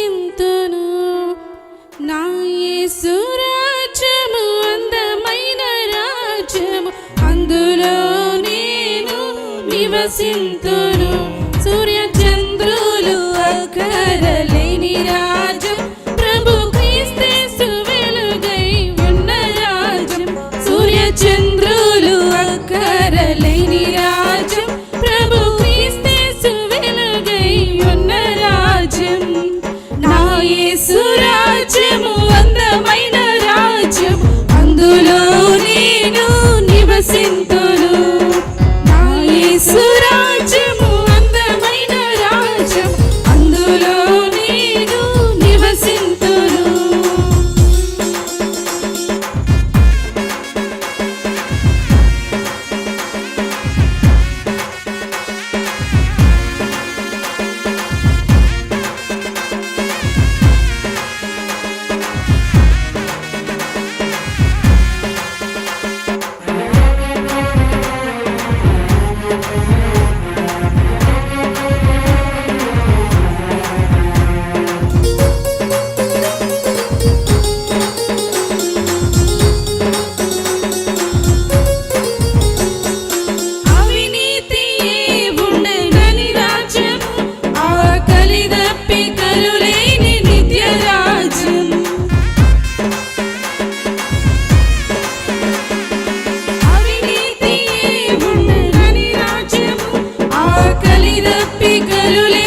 స్థుతింతును నా యేసు రాజ్యము అందమైన రాజ్యము అందులో నేను నివసింతును. കറുപ്പിക്കരുളേ